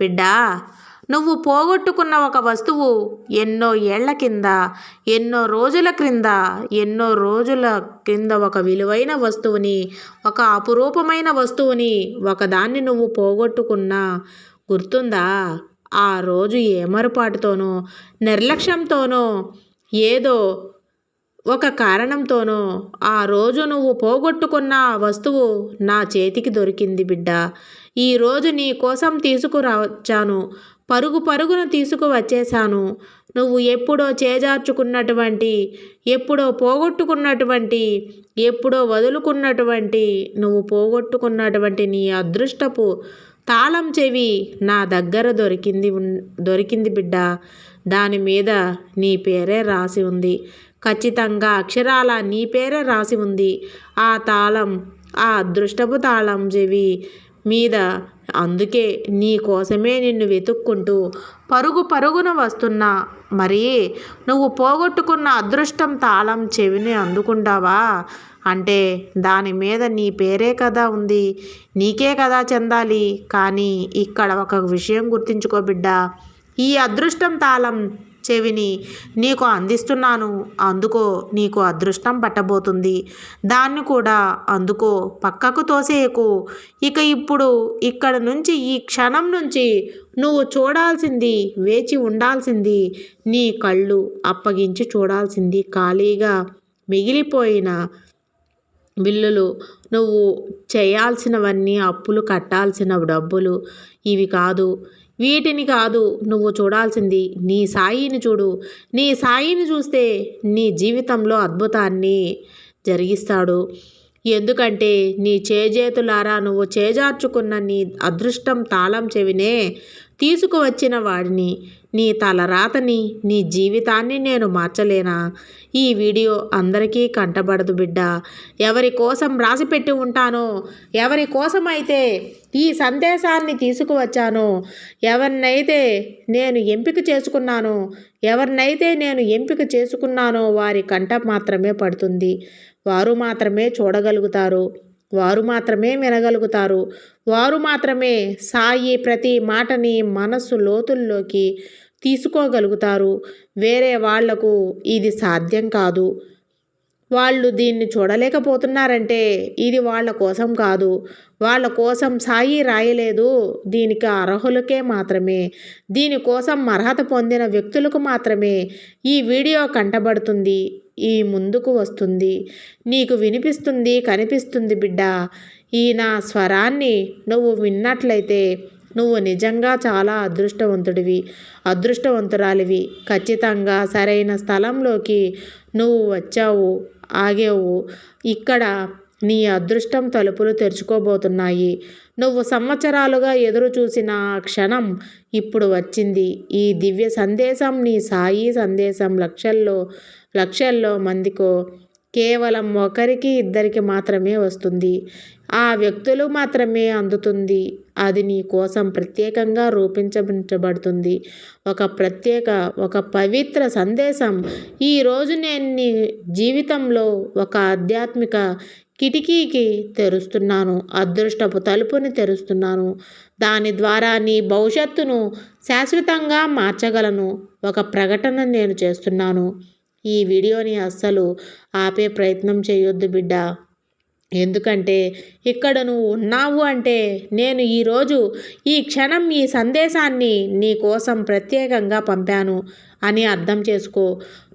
బిడ్డా నువ్వు పోగొట్టుకున్న ఒక వస్తువు ఎన్నో ఏళ్ళ కింద ఎన్నో రోజుల క్రింద ఎన్నో రోజుల కింద ఒక విలువైన వస్తువుని ఒక అపురూపమైన వస్తువుని ఒకదాన్ని నువ్వు పోగొట్టుకున్నా గుర్తుందా? ఆ రోజు ఏమరపాటుతోనో నిర్లక్ష్యంతోనో ఏదో ఒక కారణంతోనో ఆ రోజు నువ్వు పోగొట్టుకున్న ఆ వస్తువు నా చేతికి దొరికింది బిడ్డ. ఈరోజు నీ కోసం తీసుకురావచ్చాను. పరుగు పరుగున తీసుకువచ్చేశాను. నువ్వు ఎప్పుడో చేజార్చుకున్నటువంటి ఎప్పుడో పోగొట్టుకున్నటువంటి ఎప్పుడో వదులుకున్నటువంటి నువ్వు పోగొట్టుకున్నటువంటి నీ అదృష్టపు తాళం చెవి నా దగ్గర దొరికింది దొరికింది బిడ్డ. దాని మీద నీ పేరే రాసి ఉంది. ఖచ్చితంగా అక్షరాల నీ పేరే రాసి ఉంది. ఆ తాళం ఆ అదృష్టపు తాళం చెవి మీద. అందుకే నీ కోసమే నిన్ను వెతుక్కుంటూ పరుగు పరుగున వస్తున్నా. మరి నువ్వు పోగొట్టుకున్న అదృష్టం తాళం చెవిని అందుకుంటావా? అంటే దాని మీద నీ పేరే కదా ఉంది. నీకే కదా చెందాలి. కానీ ఇక్కడ ఒక విషయం గుర్తుంచుకో బిడ్డ. ఈ అదృష్టం తాళం చెవిని నీకు అందిస్తున్నాను. అందుకో నీకు అదృష్టం పట్టబోతుంది. దాన్ని కూడా అందుకో పక్కకు తోసేయకు. ఇక ఇప్పుడు ఇక్కడ నుంచి ఈ క్షణం నుంచి నువ్వు చూడాల్సింది వేచి ఉండాల్సింది నీ కళ్ళు అప్పగించి చూడాల్సింది ఖాళీగా మిగిలిపోయిన బిల్లులు. నువ్వు చేయాల్సినవన్నీ అప్పులు కట్టాల్సిన డబ్బులు ఇవి కాదు. వీటిని కాదు నువ్వు చూడాల్సింది నీ సాయిని చూడు. నీ సాయిని చూస్తే నీ జీవితంలో అద్భుతాన్ని జరిగిస్తాడు. ఎందుకంటే నీ చేజేతులారా నువ్వు చేజార్చుకున్న నీ అదృష్టం తాళం చెవినే తీసుకువచ్చిన వాడిని నీ తలరాతని నీ జీవితాన్ని నేను మార్చలేనా? ఈ వీడియో అందరికీ కంటబడదు బిడ్డ. ఎవరి కోసం రాసిపెట్టి ఉంటానో ఎవరి కోసమైతే ఈ సందేశాన్ని తీసుకువచ్చానో ఎవరినైతే నేను ఎంపిక చేసుకున్నానో ఎవరినైతే నేను ఎంపిక చేసుకున్నానో వారి కంట మాత్రమే పడుతుంది. వారు మాత్రమే చూడగలుగుతారు. వారు మాత్రమే వినగలుగుతారు. వారు మాత్రమే సాయి ప్రతి మాటని మనస్సు లోతుల్లోకి తీసుకోగలుగుతారు. వేరే వాళ్ళకు ఇది సాధ్యం కాదు. వాళ్ళు దీన్ని చూడలేకపోతున్నారంటే ఇది వాళ్ళ కోసం కాదు. వాళ్ళ కోసం సాయి రాయలేదు. దీనికి అర్హులకే మాత్రమే. దీనికోసం అర్హత పొందిన వ్యక్తులకు మాత్రమే ఈ వీడియో కంటబడుతుంది. ఈ ముందుకు వస్తుంది. నీకు వినిపిస్తుంది కనిపిస్తుంది బిడ్డ. ఈ నా స్వరాన్ని నువ్వు విన్నట్లయితే నువ్వు నిజంగా చాలా అదృష్టవంతుడివి అదృష్టవంతురాలివి. ఖచ్చితంగా సరైన స్థలంలోకి నువ్వు వచ్చావు ఆగావు. ఇక్కడ నీ అదృష్టం తలుపులు తెరుచుకోబోతున్నాయి. నువ్వు సంవత్సరాలుగా ఎదురు చూసిన క్షణం ఇప్పుడు వచ్చింది. ఈ దివ్య సందేశం నీ సాయి సందేశం లక్షల్లో లక్షల్లో మందికో కేవలం ఒకరికి ఇద్దరికి మాత్రమే వస్తుంది. ఆ వ్యక్తులు మాత్రమే అందుతుంది. అది నీ కోసం ప్రత్యేకంగా రూపించబడుతుంది ఒక ప్రత్యేక ఒక పవిత్ర సందేశం. ఈరోజు నేను నీ జీవితంలో ఒక ఆధ్యాత్మిక కిటికీకి తెరుస్తున్నాను అదృష్టపు తలుపుని తెరుస్తున్నాను. దాని ద్వారా నీ భవిష్యత్తును శాశ్వతంగా మార్చగలను. ఒక ప్రకటన నేను చేస్తున్నాను. ఈ వీడియోని అస్సలు ఆపే ప్రయత్నం చేయొద్దు బిడ్డ. ఎందుకంటే ఇక్కడ నువ్వు ఉన్నావు అంటే నేను ఈరోజు ఈ క్షణం ఈ సందేశాన్ని నీ కోసం ప్రత్యేకంగా పంపాను అని అర్థం చేసుకో.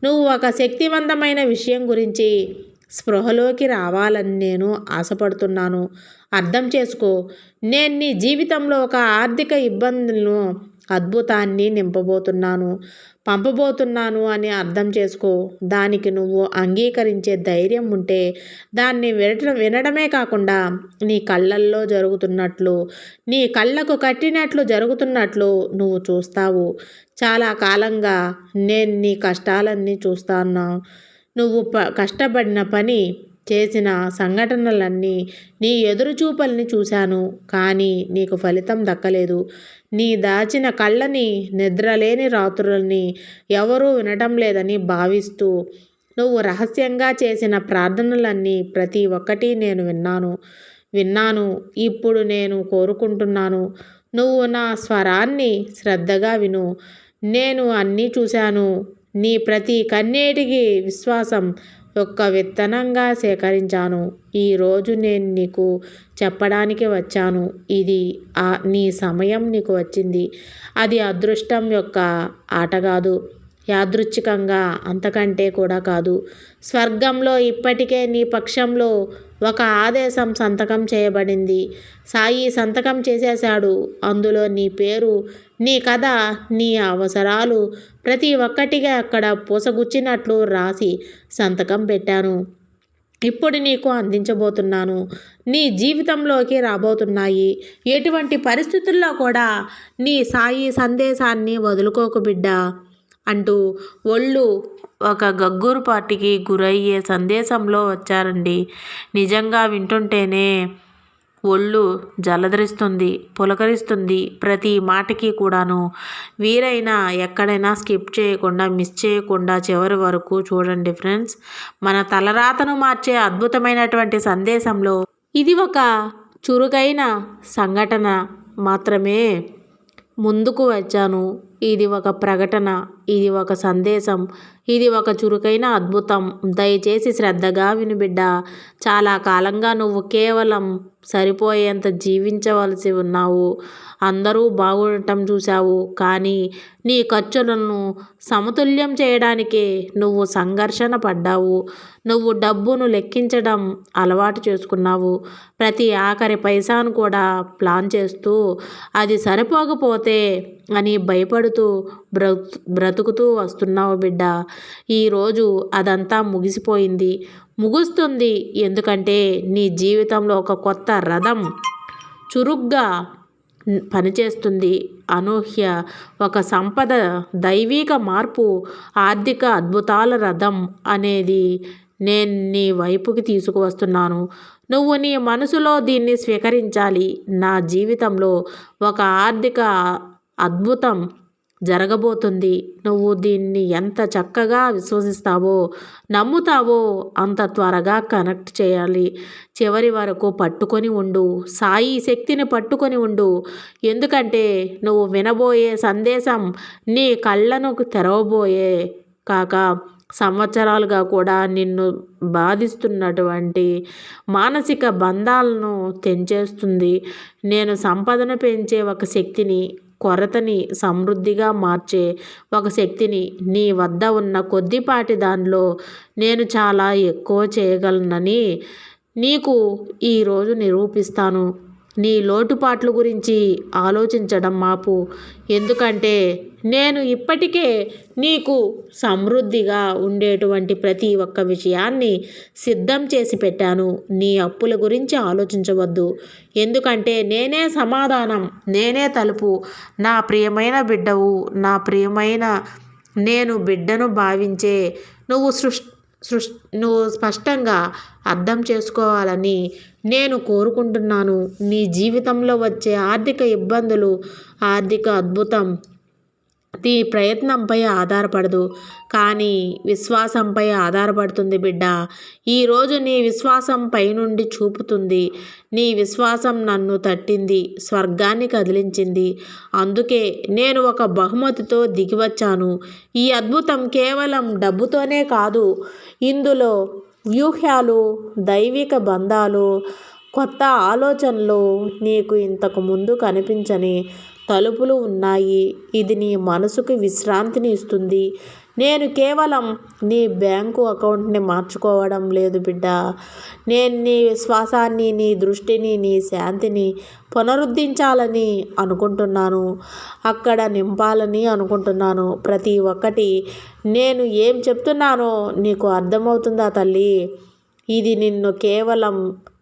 నువ్వు ఒక శక్తివంతమైన విషయం గురించి స్పృహలోకి రావాలని నేను ఆశపడుతున్నాను. అర్థం చేసుకో. నేను నీ జీవితంలో ఒక ఆర్థిక ఇబ్బందులను అద్భుతాన్ని నింపబోతున్నాను. పంపబోతున్నాను అని అర్థం చేసుకో. దానికి నువ్వు అంగీకరించే ధైర్యం ఉంటే దాన్ని వినటం వినడమే కాకుండా నీ కళ్ళల్లో జరుగుతున్నట్లు నీ కళ్ళకు కట్టినట్లు జరుగుతున్నట్లు నువ్వు చూస్తావు. చాలా కాలంగా నేను నీ కష్టాలన్నీ చూస్తాను నువ్వు ప కష్టపడిన పని చేసిన సంఘటనలన్నీ నీ ఎదురుచూపల్ని చూశాను. కానీ నీకు ఫలితం దక్కలేదు. నీ దాచిన కళ్ళని నిద్రలేని రాత్రులని ఎవరూ వినటం లేదని భావిస్తూ నువ్వు రహస్యంగా చేసిన ప్రార్థనలన్నీ ప్రతి ఒక్కటి నేను విన్నాను. విన్నాను. ఇప్పుడు నేను కోరుకుంటున్నాను. నువ్వు నా స్వరాన్ని శ్రద్ధగా విను. నేను అన్నీ చూశాను. నీ ప్రతి కన్నేటికి విశ్వాసం యొక్క విత్తనంగా సేకరించాను. ఈరోజు నేను నీకు చెప్పడానికి వచ్చాను. ఇది ఆ నీ సమయం నీకు వచ్చింది. అది అదృష్టం యొక్క ఆట కాదు. యాదృచ్ఛికంగా అంతకంటే కూడా కాదు. స్వర్గంలో ఇప్పటికే నీ పక్షంలో ఒక ఆదేశం సంతకం చేయబడింది. సాయి సంతకం చేసేశాడు. అందులో నీ పేరు నీ కథ నీ అవసరాలు ప్రతి ఒక్కటిగా అక్కడ పూసగుచ్చినట్లు రాసి సంతకం పెట్టాను. ఇప్పుడు నీకు అందించబోతున్నాను. నీ జీవితంలోకి రాబోతున్నాయి. ఎటువంటి పరిస్థితుల్లో కూడా నీ సాయి సందేశాన్ని వదులుకోకు బిడ్డ అంటూ ఒళ్ళు ఒక గగ్గూరు పార్టీకి గురయ్యే సందేశంలో వచ్చారండి. నిజంగా వింటుంటేనే ఒళ్ళు జలధరిస్తుంది పులకరిస్తుంది ప్రతి మాటకి కూడాను. వీరైనా ఎక్కడైనా స్కిప్ చేయకుండా మిస్ చేయకుండా చివరి వరకు చూడండి ఫ్రెండ్స్. మన తలరాతను మార్చే అద్భుతమైనటువంటి సందేశంలో ఇది ఒక చురుకైన సంఘటన మాత్రమే ముందుకు వచ్చాను. ఇది ఒక ప్రకటన ఇది ఒక సందేశం ఇది ఒక చురుకైన అద్భుతం. దయచేసి శ్రద్ధగా వినుబిడ్డ చాలా కాలంగా నువ్వు కేవలం సరిపోయేంత జీవించవలసి ఉన్నావు. అందరూ బాగుండటం చూశావు. కానీ నీ ఖర్చులను సమతుల్యం చేయడానికే నువ్వు సంఘర్షణ పడ్డావు. నువ్వు డబ్బును లెక్కించడం అలవాటు చేసుకున్నావు. ప్రతి ఆఖరి పైసాను కూడా ప్లాన్ చేస్తూ అది సరిపోకపోతే అని భయపడుతూ బ్రతు బ్రతుకుతూ వస్తున్నావు బిడ్డ. ఈరోజు అదంతా ముగిసిపోయింది. ముగుస్తుంది ఎందుకంటే నీ జీవితంలో ఒక కొత్త రథం చురుగ్గా పనిచేస్తుంది. అనూహ్య ఒక సంపద దైవిక మార్పు ఆర్థిక అద్భుతాల రథం అనేది నేను నీ వైపుకి తీసుకువస్తున్నాను. నువ్వు నీ మనసులో దీన్ని స్వీకరించాలి. నా జీవితంలో ఒక ఆర్థిక అద్భుతం జరగబోతుంది. నువ్వు దీన్ని ఎంత చక్కగా విశ్వసిస్తావో నమ్ముతావో అంత త్వరగా కనెక్ట్ చేయాలి. చివరి వరకు పట్టుకొని ఉండు. సాయి శక్తిని పట్టుకొని ఉండు. ఎందుకంటే నువ్వు వినబోయే సందేశం నీ కళ్ళను తెరవబోయే కాక సంవత్సరాలుగా కూడా నిన్ను బాధిస్తున్నటువంటి మానసిక బంధాలను తెంచేస్తుంది. నేను సంపదను పెంచే ఒక శక్తిని కొరతని సమృద్ధిగా మార్చే ఒక శక్తిని నీ వద్ద ఉన్న కొద్దిపాటి దానిలో నేను చాలా ఎక్కువ చేయగలనని నీకు ఈరోజు నిరూపిస్తాను. నీ లోటుపాట్లు గురించి ఆలోచించడం మాపు. ఎందుకంటే నేను ఇప్పటికే నీకు సమృద్ధిగా ఉండేటువంటి ప్రతి ఒక్క విషయాన్ని సిద్ధం చేసి పెట్టాను. నీ అప్పుల గురించి ఆలోచించవద్దు. ఎందుకంటే నేనే సమాధానం నేనే తలుపు. నా ప్రియమైన బిడ్డవు నా ప్రియమైన నేను బిడ్డను భావించే నువ్వు సృష్టి సృష్ నువ్వు స్పష్టంగా అర్థం చేసుకోవాలని నేను కోరుకుంటున్నాను. నీ జీవితంలో వచ్చే ఆర్థిక ఇబ్బందులు ఆర్థిక అద్భుతం ప్రతి ప్రయత్నంపై ఆధారపడదు. కానీ విశ్వాసంపై ఆధారపడుతుంది బిడ్డ. ఈరోజు నీ విశ్వాసం పైనుండి చూపుతుంది. నీ విశ్వాసం నన్ను తట్టింది స్వర్గాన్ని కదిలించింది. అందుకే నేను ఒక బహుమతితో దిగివచ్చాను. ఈ అద్భుతం కేవలం డబ్బుతోనే కాదు ఇందులో వ్యూహాలు దైవిక బంధాలు కొత్త ఆలోచనలు నీకు ఇంతకు ముందు కనిపించని తలుపులు ఉన్నాయి. ఇది నీ మనసుకు విశ్రాంతిని ఇస్తుంది. నేను కేవలం నీ బ్యాంకు అకౌంట్ని మార్చుకోవడం లేదు బిడ్డ. నేను నీ విశ్వాసాన్ని నీ దృష్టిని నీ శాంతిని పునరుద్ధరించాలని అనుకుంటున్నాను. అక్కడ నింపాలని అనుకుంటున్నాను. ప్రతి ఒక్కటి నేను ఏం చెప్తున్నానో నీకు అర్థమవుతుందా తల్లి? ఇది నిన్ను కేవలం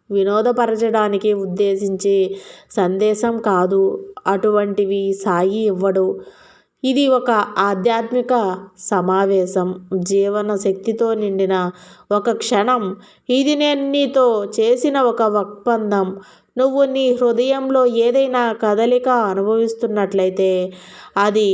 వినోదపరచడానికి ఉద్దేశించి సందేశం కాదు. అటువంటివి సాయి ఇవ్వడు. ఇది ఒక ఆధ్యాత్మిక సమావేశం. జీవన శక్తితో నిండిన ఒక క్షణం. ఇది నేను నీతో చేసిన ఒక ఒప్పందం. నువ్వు నీ హృదయంలో ఏదైనా కదలిక అనుభవిస్తున్నట్లయితే అది